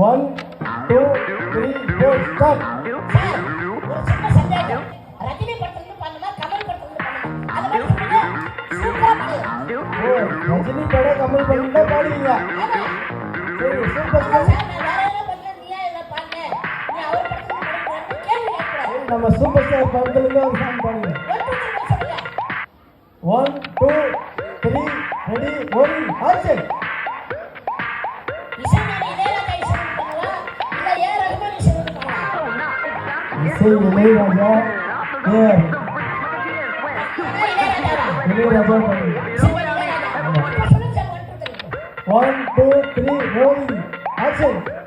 One two three four start Rajini படத்துல பண்ணுமா, கமல் படத்துல பண்ணுமா? ரஜினி படம் கமல் பண்ணி பாடுவீங்க நம்ம சூப்பர் ஸ்டார் படத்துல இருந்து ஒரு சாங் பாடுங்க one two three ready one action You see the meat on that? Yeah. The meat on. One, two, three, rolling. Action.